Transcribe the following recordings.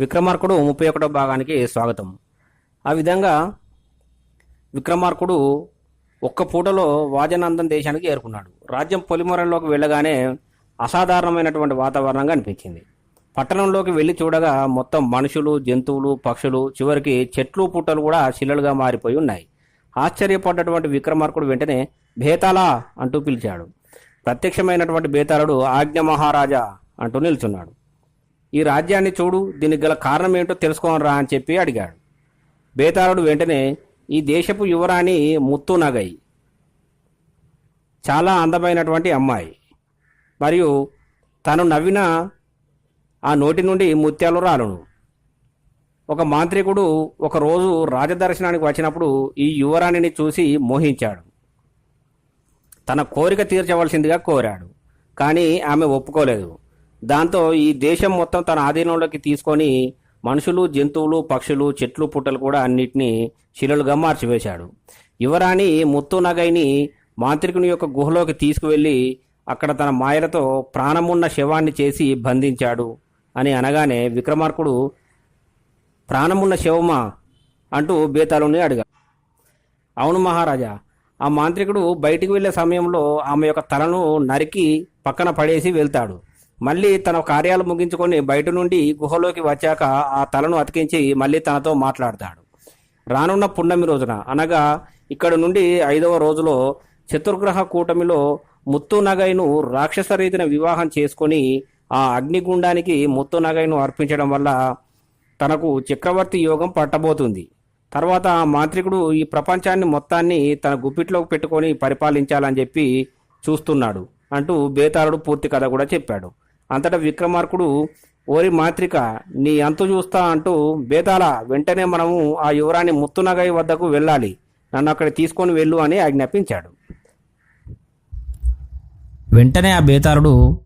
విక్రమార్కుడు ముప్పై ఒకటో భాగానికి స్వాగతం. ఆ విధంగా విక్రమార్కుడు ఒక్క పూటలో వాజనందన్ దేశానికి చేరుకున్నాడు రాజ్యం పొలిమరంలోకి వెళ్ళగానే అసాధారణమైనటువంటి వాతావరణంగా అనిపించింది. పట్టణంలోకి వెళ్ళి చూడగా మొత్తం మనుషులు జంతువులు పక్షులు చివరికి చెట్లు పుట్టలు కూడా శిలలుగా మారిపోయి ఉన్నాయి. ఆశ్చర్యపడ్డటువంటి విక్రమార్కుడు వెంటనే బేతాలా అంటూ పిలిచాడు. ప్రత్యక్షమైనటువంటి బేతాళుడు ఆజ్ఞ మహారాజా అంటూ నిల్చున్నాడు. ఈ రాజ్యాన్ని చూడు దీనికి గల కారణం ఏంటో తెలుసుకోనరా అని చెప్పి అడిగాడు. బేతాళుడు వెంటనే ఈ దేశపు యువరాణి ముత్తు నగై చాలా అందమైనటువంటి అమ్మాయి. మరియు తను నవ్విన ఆ నోటి నుండి ముత్యాలు రాలును. ఒక మాంత్రికుడు ఒకరోజు రాజదర్శనానికి వచ్చినప్పుడు ఈ యువరాణిని చూసి మోహించాడు. తన కోరిక తీర్చవలసిందిగా కోరాడు కానీ ఆమె ఒప్పుకోలేదు. దాంతో ఈ దేశం మొత్తం తన ఆధీనంలోకి తీసుకొని మనుషులు జంతువులు పక్షులు చెట్లు పుట్టలు కూడా అన్నిటినీ శిలలుగా మార్చివేశాడు. యువరాణి ముత్తు నగైని మాంత్రికుని యొక్క గుహలోకి తీసుకువెళ్ళి అక్కడ తన మాయలతో ప్రాణమున్న శవాన్ని చేసి బంధించాడు అని అనగానే విక్రమార్కుడు ప్రాణమున్న శవమా? అంటూ బేతాళుని అడిగాడు. అవును మహారాజా. ఆ మాంత్రికుడు బయటికి వెళ్ళే సమయంలో ఆమె యొక్క తలను నరికి పక్కన పడేసి వెళ్తాడు. మళ్ళీ తన కార్యాలు ముగించుకొని బయట నుండి గుహలోకి వచ్చాక ఆ తలను అతికించి మళ్ళీ తనతో మాట్లాడతాడు. రానున్న పున్నమి రోజున అనగా ఇక్కడ నుండి ఐదవ రోజులో చతుర్గ్రహ కూటమిలో ముత్తు నగైను రాక్షస రీతిన వివాహం చేసుకొని ఆ అగ్నిగుండానికి ముత్తు నగైను అర్పించడం వల్ల తనకు చక్రవర్తి యోగం పట్టబోతుంది. తర్వాత ఆ మాంత్రికుడు ఈ ప్రపంచాన్ని మొత్తాన్ని తన గుప్పిట్లోకి పెట్టుకొని పరిపాలించాలని చెప్పి చూస్తున్నాడు అంటూ బేతాళుడు పూర్తి కథ కూడా చెప్పాడు. అంతటా విక్రమార్కుడు ఓరి మాంత్రిక నీ అంతు చూస్తా అంటూ బేతాల వెంటనే మనము ఆ యువరాణి ముత్తునగై వద్దకు వెళ్ళాలి. నన్ను అక్కడ తీసుకొని వెళ్ళు అని ఆజ్ఞాపించాడు. వెంటనే ఆ బేతారుడు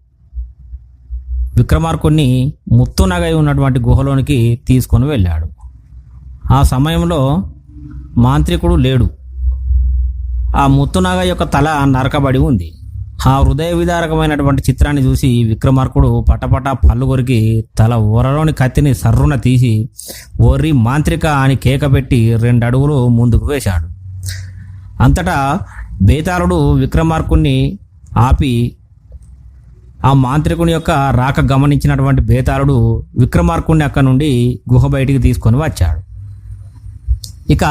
విక్రమార్కుడిని ముత్తునగై ఉన్నటువంటి గుహలోనికి తీసుకొని వెళ్ళాడు. ఆ సమయంలో మాంత్రికుడు లేడు. ఆ ముత్తునగ యొక్క తల నరకబడి ఉంది. ఆ హృదయ విదారకమైనటువంటి చిత్రాన్ని చూసి విక్రమార్కుడు పటపట పళ్ళు కొరికి తల ఊరలోని కత్తిని సర్రున తీసి ఓర్రి మాంత్రిక అని కేక పెట్టి రెండు అడుగులు ముందుకు వేశాడు. అంతటా బేతాళుడు విక్రమార్కుణ్ణి ఆపి ఆ మాంత్రికుని యొక్క రాక గమనించినటువంటి బేతాళుడు విక్రమార్కుణ్ణి అక్కడి నుండి గుహ బయటికి తీసుకొని వచ్చాడు. ఇక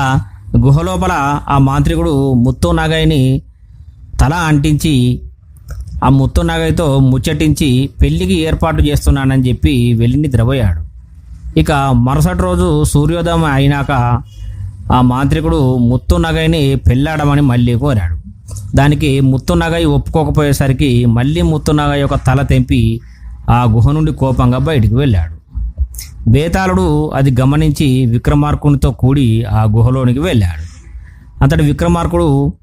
గుహలోపల ఆ మాంత్రికుడు ముత్తు నాగయ్యని తల అంటించి ఆ ముత్తు నాగయ్యతో ముచ్చటించి పెళ్ళికి ఏర్పాటు చేస్తున్నానని చెప్పి వెళ్ళి నిద్రపోయాడు ఇక మరుసటి రోజు సూర్యోదయం అయినాక ఆ మాంత్రికుడు ముత్తు నగైని పెళ్ళాడమని మళ్ళీ కోరాడు. దానికి ముత్తునగై ఒప్పుకోకపోయేసరికి మళ్ళీ ముత్తునగై యొక్క తల తెంపి ఆ గుహ నుండి కోపంగా బయటికి వెళ్ళాడు. బేతాళుడు అది గమనించి విక్రమార్కునితో కూడి ఆ గుహలోనికి వెళ్ళాడు. అంతటి విక్రమార్కుడు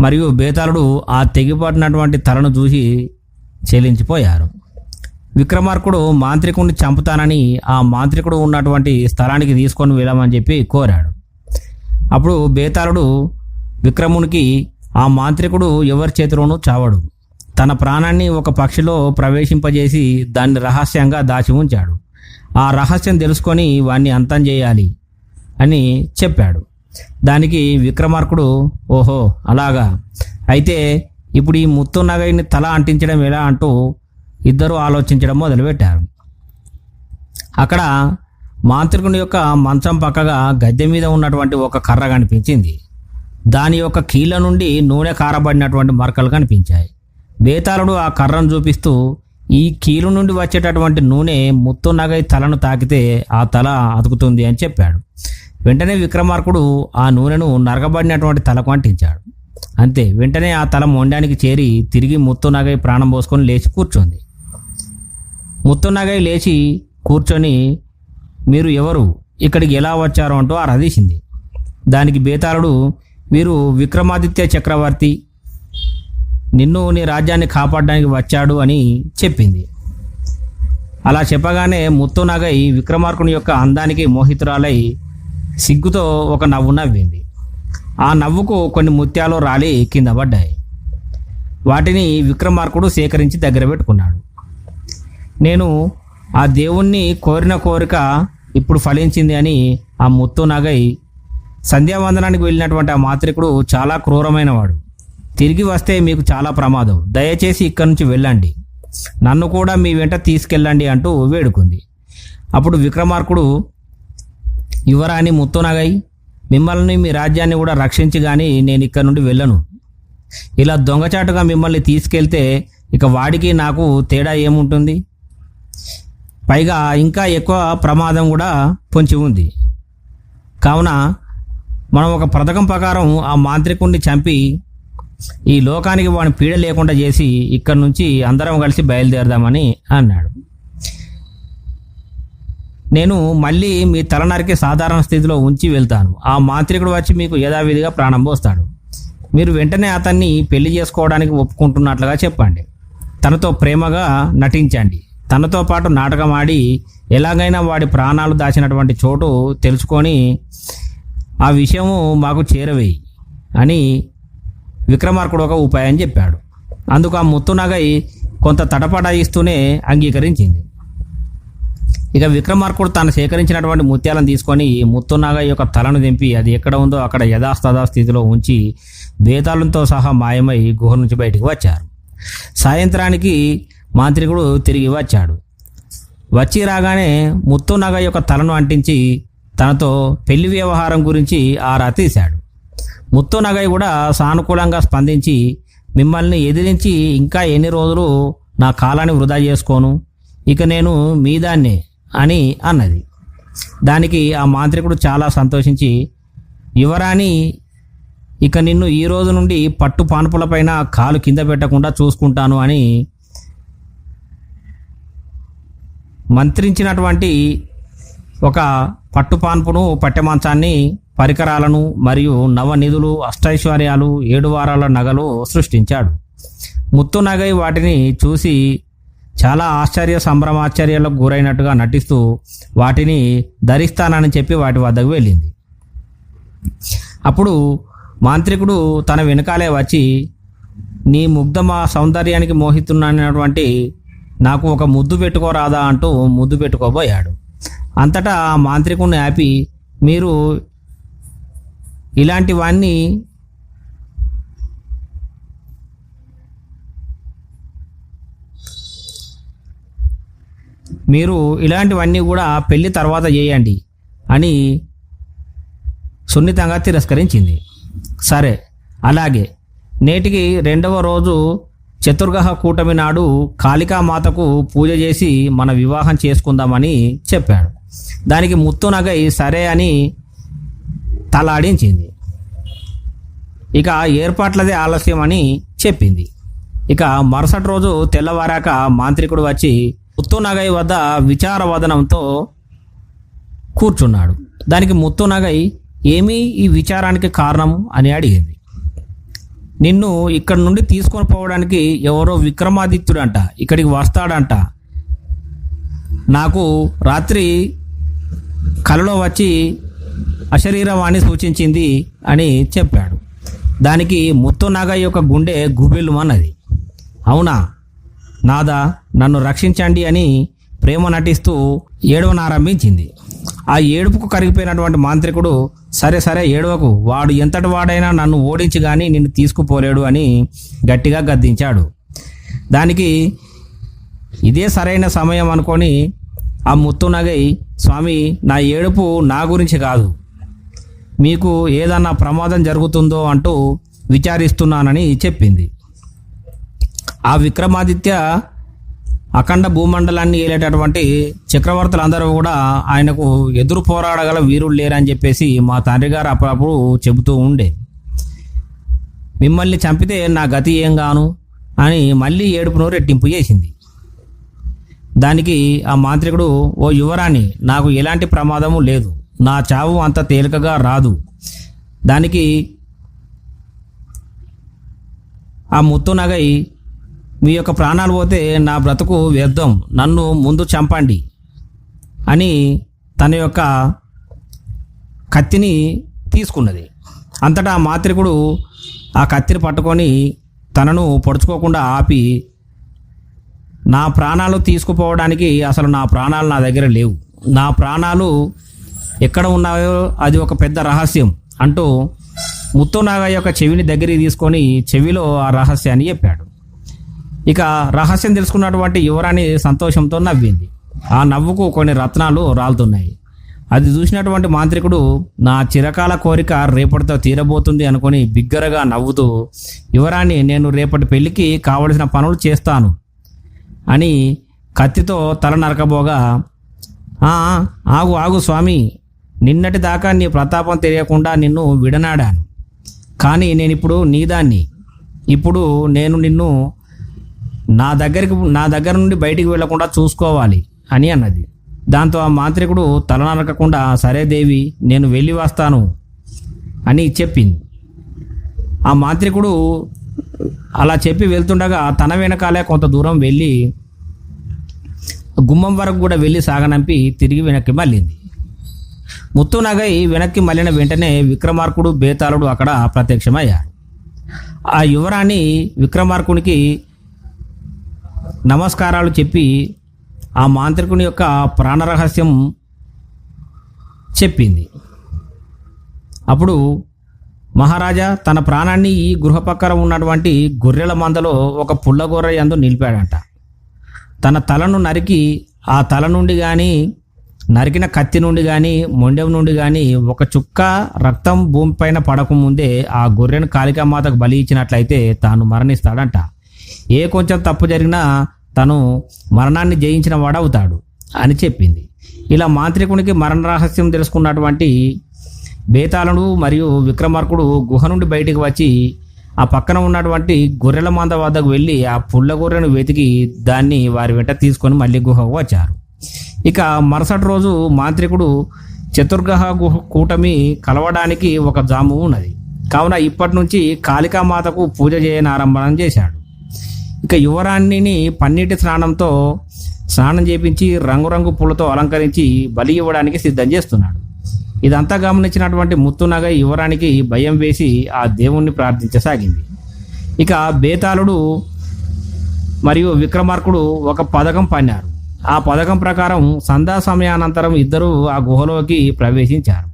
మరియు బేతాళుడు ఆ తెగిపడినటువంటి తలను చూసి చెలించిపోయారు. విక్రమార్కుడు మాంత్రికుడిని చంపుతానని ఆ మాంత్రికుడు ఉన్నటువంటి స్థలానికి తీసుకొని వెళ్ళమని చెప్పి కోరాడు. అప్పుడు బేతాళుడు విక్రమునికి ఆ మాంత్రికుడు ఎవరి చేతిలోనూ చావడు. తన ప్రాణాన్ని ఒక పక్షిలో ప్రవేశింపజేసి దాన్ని రహస్యంగా దాచి ఉంచాడు. ఆ రహస్యం తెలుసుకొని వాణ్ణి అంతం చేయాలి అని చెప్పాడు. దానికి విక్రమార్కుడు ఓహో అలాగా. అయితే ఇప్పుడు ఈ ముత్తు నగైని తల అంటించడం ఎలా అంటూ ఇద్దరు ఆలోచించడం మొదలుపెట్టారు. అక్కడ మాంత్రికుని యొక్క మంచం పక్కగా గద్దె మీద ఉన్నటువంటి ఒక కర్ర కనిపించింది. దాని యొక్క కీళ్ళ నుండి నూనె కారబడినటువంటి మరకలు కనిపించాయి. బేతాళుడు ఆ కర్రను చూపిస్తూ ఈ కీలు నుండి వచ్చేటటువంటి నూనె ముత్తు నగై తలను తాకితే ఆ తల అతుకుతుంది అని చెప్పాడు. వెంటనే విక్రమార్కుడు ఆ నూనెను నరకబడినటువంటి తలకు అంటించాడు. అంతే వెంటనే ఆ తల మొండానికి చేరి తిరిగి ముత్తు నగై ప్రాణం పోసుకొని లేచి కూర్చుంది. ముత్తు నగై లేచి కూర్చొని మీరు ఎవరు? ఇక్కడికి ఎలా వచ్చారు? అంటూ ఆరాధీసింది దానికి బేతాళుడు వీరు విక్రమాదిత్య చక్రవర్తి నిన్ను నీ రాజ్యాన్ని కాపాడడానికి వచ్చాడు అని చెప్పింది. అలా చెప్పగానే ముత్తు నగై విక్రమార్కుని యొక్క అందానికి మోహితురాలై సిగ్గుతో ఒక నవ్వు నవ్వింది. ఆ నవ్వుకు కొన్ని ముత్యాలు రాలి కింద పడ్డాయి. వాటిని విక్రమార్కుడు సేకరించి దగ్గర పెట్టుకున్నాడు. నేను ఆ దేవుణ్ణి కోరిన కోరిక ఇప్పుడు ఫలించింది అని ఆ ముత్తు నగై సంధ్యావందనానికి వెళ్ళినటువంటి ఆ మాత్రికుడు చాలా క్రూరమైన వాడు తిరిగి వస్తే మీకు చాలా ప్రమాదం. దయచేసి ఇక్కడి నుంచి వెళ్ళండి. నన్ను కూడా మీ వెంట తీసుకెళ్ళండి అంటూ వేడుకుంది. అప్పుడు విక్రమార్కుడు యువరాణి ముత్తునగై మిమ్మల్ని మీ రాజ్యాన్ని కూడా రక్షించి కానీ నేను ఇక్కడ నుండి వెళ్ళను. ఇలా దొంగచాటుగా మిమ్మల్ని తీసుకెళ్తే ఇక వాడికి నాకు తేడా ఏముంటుంది? పైగా ఇంకా ఎక్కువ ప్రమాదం కూడా పొంచి ఉంది. కావున మనం ఒక పథకం ప్రకారం ఆ మాంత్రికుణ్ణి చంపి ఈ లోకానికి వాడిని పీడ లేకుండా చేసి ఇక్కడి నుంచి అందరం కలిసి బయలుదేరదామని అన్నాడు. నేను మళ్ళీ మీ తలనరికి సాధారణ స్థితిలో ఉంచి వెళ్తాను. ఆ మాంత్రికుడు వచ్చి మీకు యథావిధిగా ప్రాణం పోస్తాడు. మీరు వెంటనే అతన్ని పెళ్ళి చేసుకోవడానికి ఒప్పుకుంటున్నట్లుగా చెప్పండి. తనతో ప్రేమగా నటించండి. తనతో పాటు నాటకం ఆడి ఎలాగైనా వాడి ప్రాణాలు దాచినటువంటి చోటు తెలుసుకొని ఆ విషయము మాకు చేరవేయి అని విక్రమార్కుడు ఒక ఉపాయం చెప్పాడు. అందుకు ఆ ముత్తునగై కొంత తటపటాయిస్తూనే అంగీకరించింది. ఇక విక్రమార్కుడు తాను సేకరించినటువంటి ముత్యాలను తీసుకొని ముత్తునాగ యొక్క తలను దింపి అది ఎక్కడ ఉందో అక్కడ యథాస్తథా స్థితిలో ఉంచి బేతాళంతో సహా మాయమై గుహ నుంచి బయటికి వచ్చారు. సాయంత్రానికి మాంత్రికుడు తిరిగి వచ్చాడు. వచ్చి రాగానే ముత్తునాగ యొక్క తలను అంటించి తనతో పెళ్ళి వ్యవహారం గురించి ఆరా తీశాడు. ముత్తునగయ్య కూడా సానుకూలంగా స్పందించి మిమ్మల్ని ఎదిరించి ఇంకా ఎన్ని రోజులు నా కాలాన్ని వృధా చేసుకోను? ఇక నేను మీ దాన్నే. అని అన్నది. దానికి ఆ మాంత్రికుడు చాలా సంతోషించి యువరాణి ఇక నిన్ను ఈ రోజు నుండి పట్టు పానుపులపైన కాలు కింద పెట్టకుండా చూసుకుంటాను అని మంత్రించినటువంటి ఒక పట్టు పాన్పును మంచాన్ని పరికరాలను మరియు నవనిధులు అష్టైశ్వర్యాలు ఏడు వారాల నగలు సృష్టించాడు. ముత్తు నగై వాటిని చూసి చాలా ఆశ్చర్య సంభ్రమాశ్చర్యాలకు గురైనట్టుగా నటిస్తూ వాటిని ధరిస్తానని చెప్పి వాటి వద్దకు వెళ్ళింది. అప్పుడు మాంత్రికుడు తన వెనకాలే వచ్చి నీ ముగ్ధమ సౌందర్యానికి మోహితున్నానటువంటి నాకు ఒక ముద్దు పెట్టుకోరాదా? అంటూ ముద్దు పెట్టుకోబోయాడు. అంతటా ఆ మాంత్రికుడిని ఆపి మీరు ఇలాంటివన్నీ మీరు ఇలాంటివన్నీ కూడా పెళ్ళి తర్వాత చేయండి అని సున్నితంగా తిరస్కరించింది. సరే అలాగే నేటికి రెండవ రోజు చతుర్గహ కూటమి నాడు కాళికామాతకు పూజ చేసి మన వివాహం చేసుకుందామని చెప్పాడు. దానికి ముత్తునగై సరే అని తలాడించింది. ఇక ఏర్పాట్లదే ఆలస్యం అని చెప్పింది. ఇక మరుసటి రోజు తెల్లవారాక మాంత్రికుడు వచ్చి ముత్తునగై వద్ద విచారవదనంతో కూర్చున్నాడు. దానికి ముత్తునగై ఏమీ ఈ విచారానికి కారణం అని అడిగింది. నిన్ను ఇక్కడ నుండి తీసుకొని పోవడానికి ఎవరో విక్రమాదిత్యుడంట ఇక్కడికి వస్తాడంట. నాకు రాత్రి కలలో వచ్చి అశరీరవాణి సూచించింది అని చెప్పాడు. దానికి ముత్తునాగ యొక్క గుండె గుబిల్లుమన్నది. అవునా? నాదా నన్ను రక్షించండి అని ప్రేమ నటిస్తూ ఏడవనారంభించింది ఆ ఏడుపుకు కరిగిపోయినటువంటి మాంత్రికుడు సరే సరే ఏడవకు. వాడు ఎంతటి వాడైనా నన్ను ఓడించి కానీ నిన్ను తీసుకుపోలేడు అని గట్టిగా గద్దించాడు. దానికి ఇదే సరైన సమయం అనుకొని ఆ ముత్తునగై స్వామి నా ఏడుపు నా గురించి కాదు. మీకు ఏదన్నా ప్రమాదం జరుగుతుందో అంటూ విచారిస్తున్నానని చెప్పింది. ఆ విక్రమాదిత్య అఖండ భూమండలాన్ని ఏలేటటువంటి చక్రవర్తులందరూ కూడా ఆయనకు ఎదురు పోరాడగల వీరులు లేరని చెప్పేసి మా తండ్రి గారు అప్పుడప్పుడు చెబుతూ ఉండే. మిమ్మల్ని చంపితే నా గతి ఏం గాను అని మళ్ళీ ఏడుపును రెట్టింపు చేసింది. దానికి ఆ మాంత్రికుడు ఓ యువరాణి నాకు ఎలాంటి ప్రమాదము లేదు. నా చావు అంత తేలికగా రాదు. దానికి ఆ ముత్తు నగై మీ యొక్క ప్రాణాలు పోతే నా బ్రతుకు వ్యర్థం. నన్ను ముందు చంపండి అని తన యొక్క కత్తిని తీసుకున్నది. అంతటా మాత్రికుడు ఆ కత్తిని పట్టుకొని తనను పొడుచుకోకుండా ఆపి నా ప్రాణాలు తీసుకుపోవడానికి అసలు నా ప్రాణాలు నా దగ్గర లేవు. నా ప్రాణాలు ఎక్కడ ఉన్నాయో అది ఒక పెద్ద రహస్యం అంటూ ముత్తునాగ యొక్క చెవిని దగ్గరికి తీసుకొని చెవిలో ఆ రహస్యాన్ని చెప్పాడు. ఇక రహస్యం తెలుసుకున్నటువంటి యువరాణి సంతోషంతో నవ్వింది. ఆ నవ్వుకు కొన్ని రత్నాలు రాలుతున్నాయి. అది చూసినటువంటి మాంత్రికుడు నా చిరకాల కోరిక రేపటితో తీరబోతుంది అనుకొని బిగ్గరగా నవ్వుతూ యువరాణి నేను రేపటి పెళ్ళికి కావలసిన పనులు చేస్తాను అని కత్తితో తల నరకబోగా ఆగు ఆగు స్వామి. నిన్నటి దాకా నీ ప్రతాపం తెలియకుండా నిన్ను విడనాడాను. కానీ నేను ఇప్పుడు నీదాన్ని ఇప్పుడు నేను నిన్ను నా దగ్గరికి నా దగ్గర నుండి బయటికి వెళ్ళకుండా చూసుకోవాలి అని అన్నది. దాంతో ఆ మాంత్రికుడు తల నరకకుండా సరే దేవి నేను వెళ్ళి వస్తాను అని చెప్పింది. ఆ మాంత్రికుడు అలా చెప్పి వెళ్తుండగా తన వెనకాలే కొంత దూరం వెళ్ళి గుమ్మం వరకు కూడా వెళ్ళి సాగనంపి తిరిగి వెనక్కి మళ్ళింది. ముత్తునగై వెనక్కి మళ్ళిన వెంటనే విక్రమార్కుడు బేతాళుడు అక్కడ ప్రత్యక్షమయ్యాడు ఆ యువరాణి విక్రమార్కునికి నమస్కారాలు చెప్పి ఆ మాంత్రికుని యొక్క ప్రాణరహస్యం చెప్పింది. అప్పుడు మహారాజా తన ప్రాణాన్ని ఈ గృహ పక్కన ఉన్నటువంటి గొర్రెల మందలో ఒక పుల్లగొర్రె యందు నిలిపాడంట. తన తలను నరికి ఆ తల నుండి కానీ నరికిన కత్తి నుండి కానీ మొండెం నుండి కానీ ఒక చుక్క రక్తం భూమిపైన పడకముందే ఆ గొర్రెను కాళికామాతకు బలి ఇచ్చినట్లయితే తాను మరణిస్తాడంట. ఏ కొంచెం తప్పు జరిగినా తను మరణాన్ని జయించిన వాడవుతాడు అని చెప్పింది. ఇలా మాంత్రికునికి మరణ రహస్యం తెలుసుకున్నటువంటి బేతాళుడు మరియు విక్రమార్కుడు గుహ నుండి బయటికి వచ్చి ఆ పక్కన ఉన్నటువంటి గొర్రెల మంద వద్దకు వెళ్ళి ఆ పుల్ల గొర్రెను వెతికి దాన్ని వారి వెంట తీసుకొని మళ్ళీ గుహకు వచ్చారు. ఇక మరుసటి రోజు మాంత్రికుడు చతుర్గ్రహ గుహ కూటమి కలవడానికి ఒక జాము ఉన్నది. కావున ఇప్పటి నుంచి కాళికామాతకు పూజ చేయని ఆరంభం చేశాడు. ఇక యువరాణిని పన్నీటి స్నానంతో స్నానం చేపించి రంగురంగు పూలతో అలంకరించి బలి ఇవ్వడానికి సిద్ధం చేస్తున్నాడు. ఇదంతా గమనించినటువంటి ముత్తునగ యువరానికి భయం వేసి ఆ దేవుణ్ణి ప్రార్థించసాగింది. ఇక బేతాళుడు మరియు విక్రమార్కుడు ఒక పథకం పన్నారు. ఆ పథకం ప్రకారం సంధ్యా సమయానంతరం ఇద్దరూ ఆ గుహలోకి ప్రవేశించారు.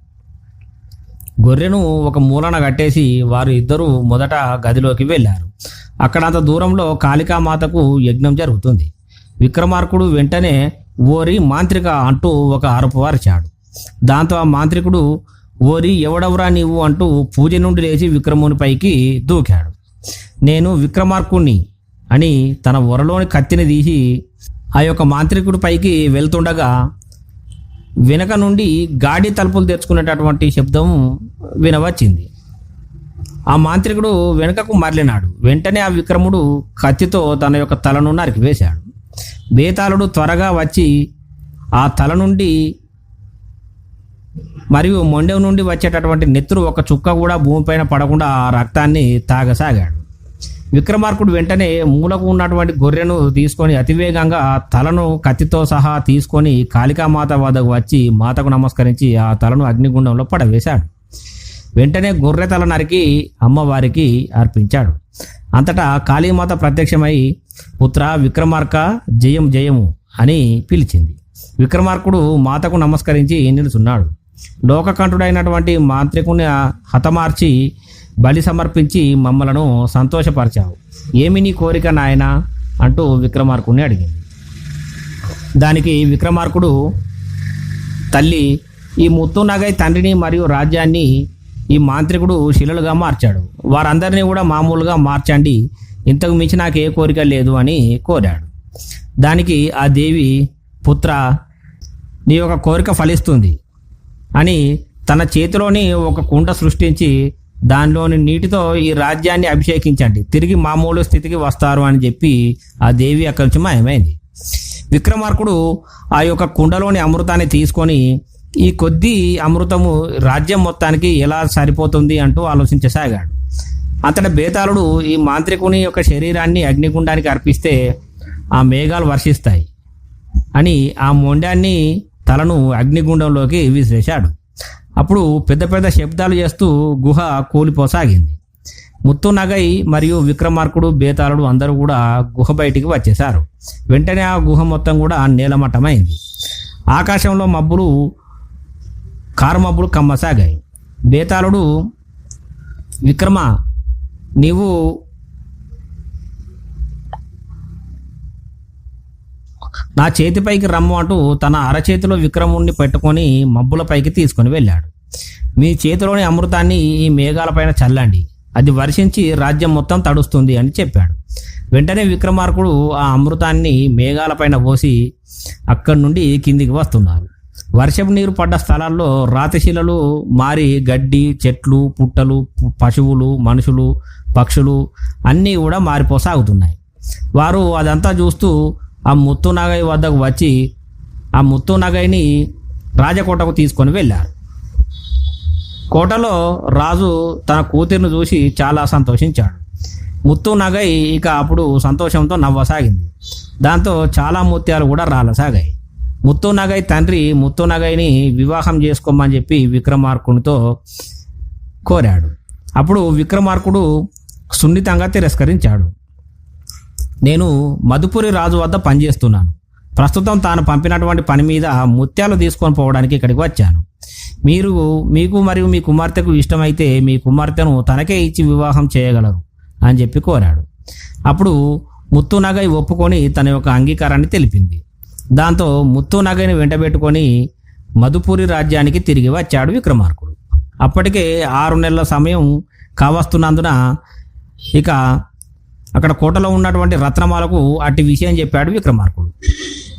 గొర్రెను ఒక మూలన కట్టేసి వారు ఇద్దరూ మొదట గదిలోకి వెళ్ళారు. అక్కడ అంత దూరంలో కాళికామాతకు యజ్ఞం జరుగుతుంది. విక్రమార్కుడు వెంటనే ఓరి మాంత్రిక అంటూ ఒక అరుపు దాంతో ఆ మాంత్రికుడు ఓరి ఎవడెవరా నీవు? అంటూ పూజ నుండి లేచి విక్రముని పైకి దూకాడు. నేను విక్రమార్కుణ్ణి అని తన ఒరలోని కత్తిని తీసి ఆ యొక్క మాంత్రికుడి పైకి వెళ్తుండగా వెనక నుండి గాడి తలుపులు తెచ్చుకునేటటువంటి శబ్దం వినవచ్చింది. ఆ మాంత్రికుడు వెనుకకు మరలినాడు. వెంటనే ఆ విక్రముడు కత్తితో తన యొక్క తలను నరికివేశాడు బేతాళుడు త్వరగా వచ్చి ఆ తల నుండి మరియు మొండెం నుండి వచ్చేటటువంటి నెత్తురు ఒక చుక్క కూడా భూమిపైన పడకుండా ఆ రక్తాన్ని తాగసాగాడు. విక్రమార్కుడు వెంటనే మూలకు ఉన్నటువంటి గొర్రెను తీసుకొని అతివేగంగా తలను కత్తితో సహా తీసుకొని కాళికామాత వద్దకు వచ్చి మాతకు నమస్కరించి ఆ తలను అగ్నిగుండంలో పడవేశాడు. వెంటనే గొర్రె తల నరికి అమ్మవారికి అర్పించాడు. అంతటా కాళీమాత ప్రత్యక్షమై పుత్ర విక్రమార్క జయం జయము అని పిలిచింది. విక్రమార్కుడు మాతకు నమస్కరించి నిలుచున్నాడు. లోకకంఠుడైనటువంటి మాంత్రికుని హతమార్చి బలి సమర్పించి మమ్మలను సంతోషపరిచావు. ఏమి నీ కోరిక నాయనా? అంటూ విక్రమార్కుడిని అడిగింది. దానికి విక్రమార్కుడు తల్లి ఈ ముత్తు నగై తండ్రిని మరియు రాజ్యాన్ని ఈ మాంత్రికుడు శిలలుగా మార్చాడు. వారందరినీ కూడా మామూలుగా మార్చండి. ఇంతకు మించి నాకు ఏ కోరిక లేదు అని కోరాడు. దానికి ఆ దేవి పుత్ర నీ యొక్క కోరిక ఫలిస్తుంది అని తన చేతిలోని ఒక కుండ సృష్టించి దానిలోని నీటితో ఈ రాజ్యాన్ని అభిషేకించండి. తిరిగి మామూలు స్థితికి వస్తారు అని చెప్పి ఆ దేవి అక్కడి నుంచి మాయమైంది. విక్రమార్కుడు ఆ యొక్క కుండలోని అమృతాన్ని తీసుకొని ఈ కొద్ది అమృతము రాజ్యం మొత్తానికి ఎలా సరిపోతుంది అంటూ ఆలోచించసాగాడు. అతడి బేతాళుడు ఈ మాంత్రికుని యొక్క శరీరాన్ని అగ్నిగుండానికి అర్పిస్తే ఆ మేఘాలు వర్షిస్తాయి అని ఆ మొండాన్ని తలను అగ్నిగుండంలోకి విసిరేశాడు. అప్పుడు పెద్ద పెద్ద శబ్దాలు చేస్తూ గుహ కూలిపోసాగింది. ముత్తు నగై మరియు విక్రమార్కుడు బేతాళుడు అందరూ కూడా గుహ బయటికి వచ్చేశారు. వెంటనే ఆ గుహ మొత్తం కూడా నేలమట్టమైంది. ఆకాశంలో మబ్బులు కారుమబ్బులు కమ్మసాగాయి బేతాళుడు విక్రమ నీవు నా చేతిపైకి రమ్ము అంటూ తన అరచేతిలో విక్రముణ్ణి పెట్టుకొని మబ్బులపైకి తీసుకొని వెళ్ళాడు. మీ చేతిలోని అమృతాన్ని ఈ మేఘాలపైన చల్లండి. అది వర్షించి రాజ్యం మొత్తం తడుస్తుంది అని చెప్పాడు. వెంటనే విక్రమార్కుడు ఆ అమృతాన్ని మేఘాలపైన పోసి అక్కడి నుండి కిందికి వస్తున్నారు. వర్షపు నీరు పడ్డ స్థలాల్లో రాతిశిలలు మారి గడ్డి చెట్లు పుట్టలు పశువులు మనుషులు పక్షులు అన్నీ కూడా మారిపోసాగుతున్నాయి. వారు అదంతా చూస్తూ ఆ ముత్తు నగై వద్దకు వచ్చి ఆ ముత్తు నగైని రాజకోటకు తీసుకొని వెళ్ళారు. కోటలో రాజు తన కూతురును చూసి చాలా సంతోషించాడు. ముత్తు నగై ఇక అప్పుడు సంతోషంతో నవ్వసాగింది. దాంతో చాలా ముత్యాలు కూడా రాలసాగాయి. ముత్తు నగై తండ్రి ముత్తు నగైని వివాహం చేసుకోమని చెప్పి విక్రమార్కునితో కోరాడు. అప్పుడు విక్రమార్కుడు సున్నితంగా తిరస్కరించాడు. నేను మధుపురి రాజు వద్ద పనిచేస్తున్నాను. ప్రస్తుతం తాను పంపినటువంటి పని మీద ముత్యాలు తీసుకొని పోవడానికి ఇక్కడికి వచ్చాను. మీరు మీకు మరియు మీ కుమార్తెకు ఇష్టమైతే మీ కుమార్తెను తనకే ఇచ్చి వివాహం చేయగలరు అని చెప్పి కోరాడు. అప్పుడు ముత్తు నగై ఒప్పుకొని తన యొక్క అంగీకారాన్ని తెలిపింది. దాంతో ముత్తు నగైని వెంటబెట్టుకొని మధుపురి రాజ్యానికి తిరిగి వచ్చాడు విక్రమార్కుడు. అప్పటికే ఆరు నెలల సమయం కావస్తున్నందున ఇక అక్కడ కోటలో ఉన్నటువంటి రత్నమాలకు అట్టి విషయం చెప్పాడు విక్రమార్కుడు.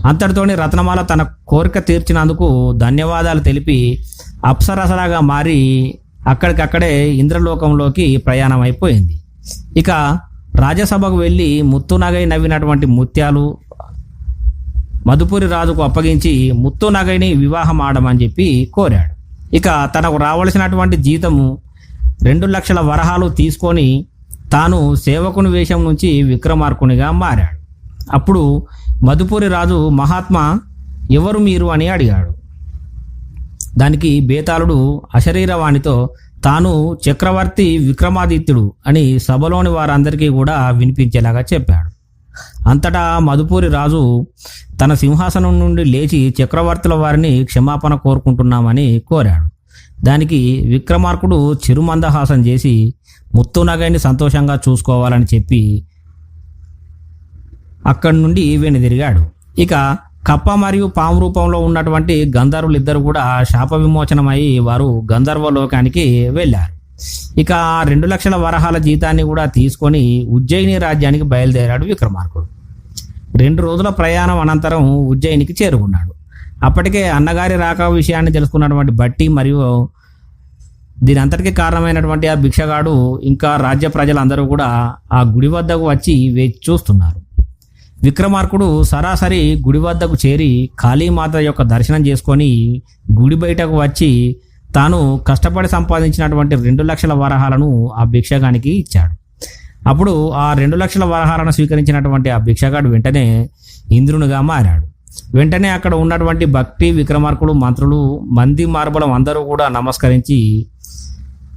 అంతటితోని రత్నమాల తన కోరిక తీర్చినందుకు ధన్యవాదాలు తెలిపి అప్సరసలాగా మారి అక్కడికక్కడే ఇంద్రలోకంలోకి ప్రయాణం అయిపోయింది ఇక రాజ్యసభకు వెళ్ళి ముత్తునగై నవ్వినటువంటి ముత్యాలు మధుపురి రాజుకు అప్పగించి ముత్తు నగైని వివాహం ఆడమని చెప్పి కోరాడు. ఇక తనకు రావలసినటువంటి జీతము రెండు లక్షల వరహాలు తీసుకొని తాను సేవకుని వేషం నుంచి విక్రమార్కునిగా మారాడు. అప్పుడు మధుపురి రాజు మహాత్మా ఎవరు మీరు అని అడిగాడు. దానికి బేతాళుడు అశరీరవాణితో తాను చక్రవర్తి విక్రమాదిత్యుడు అని సభలోని వారందరికీ కూడా వినిపించేలాగా చెప్పాడు. అంతటా మధుపూరి రాజు తన సింహాసనం నుండి లేచి చక్రవర్తుల వారిని క్షమాపణ కోరుకుంటున్నామని కోరాడు. దానికి విక్రమార్కుడు చిరుమందహాసం చేసి ముత్తునగైని సంతోషంగా చూసుకోవాలని చెప్పి అక్కడి నుండి వెనుదిరిగాడు ఇక కప్ప మరియు పాము రూపంలో ఉన్నటువంటి గంధర్వులు ఇద్దరు కూడా శాప విమోచనమై వారు గంధర్వ లోకానికి వెళ్ళారు. ఇక ఆ రెండు లక్షల వరహాల జీతాన్ని కూడా తీసుకొని ఉజ్జయిని రాజ్యానికి బయలుదేరాడు విక్రమార్కుడు. రెండు రోజుల ప్రయాణం అనంతరం ఉజ్జయినికి చేరుకున్నాడు. అప్పటికే అన్నగారి రాక విషయాన్ని తెలుసుకున్నటువంటి బట్టి మరియు దీని అంతటికి కారణమైనటువంటి ఆ భిక్షగాడు ఇంకా రాజ్య ప్రజలందరూ కూడా ఆ గుడి వద్దకు వచ్చి వేచి చూస్తున్నారు. విక్రమార్కుడు సరాసరి గుడి వద్దకు చేరి కాళీమాత యొక్క దర్శనం చేసుకొని గుడి బయటకు వచ్చి తాను కష్టపడి సంపాదించినటువంటి రెండు లక్షల వరహాలను ఆ భిక్షగానికి ఇచ్చాడు. అప్పుడు ఆ రెండు లక్షల వరహాలను స్వీకరించినటువంటి ఆ భిక్షగాడు వెంటనే ఇంద్రునిగా మారాడు. వెంటనే అక్కడ ఉన్నటువంటి భక్తి విక్రమార్కుడు మంత్రులు మంది మార్బలం అందరూ కూడా నమస్కరించి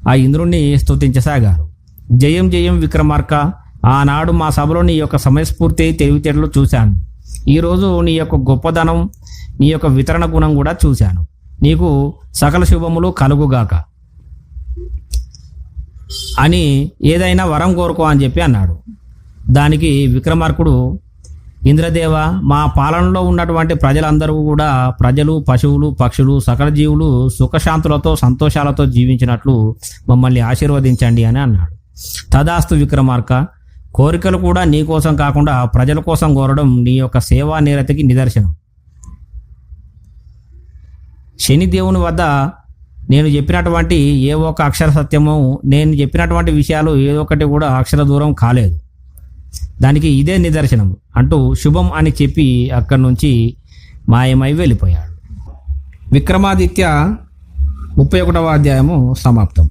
ఆ ఇంద్రుణ్ణి స్తుతించసాగారు. జయం జయం విక్రమార్క ఆనాడు మా సభలో నీ యొక్క సమయస్ఫూర్తి తెలివితేటలు చూశాను. ఈరోజు నీ యొక్క గొప్పదనం నీ యొక్క వితరణ గుణం కూడా చూశాను. నీకు సకల శుభములు కలుగుగాక. అని ఏదైనా వరం కోరుకో అని చెప్పి అన్నాడు. దానికి విక్రమార్కుడు ఇంద్రదేవ మా పాలనలో ఉన్నటువంటి ప్రజలందరూ కూడా ప్రజలు పశువులు పక్షులు సకల జీవులు సుఖశాంతులతో సంతోషాలతో జీవించినట్లు మమ్మల్ని ఆశీర్వదించండి అని అన్నాడు. తదాస్తు విక్రమార్క కోరికలు కూడా నీ కోసం కాకుండా ప్రజల కోసం కోరడం నీ యొక్క సేవా నిరతికి నిదర్శనం. శనిదేవుని వద్ద నేను చెప్పినటువంటి ఏ ఒక్క అక్షర సత్యమో నేను చెప్పినటువంటి విషయాలు ఏ ఒక్కటి కూడా అక్షర దూరం కాలేదు. దానికి ఇదే నిదర్శనం అంటూ శుభం అని చెప్పి అక్కడి నుంచి మాయమై వెళ్ళిపోయాడు. విక్రమాదిత్య ముప్పై ఒకటవ అధ్యాయము సమాప్తం.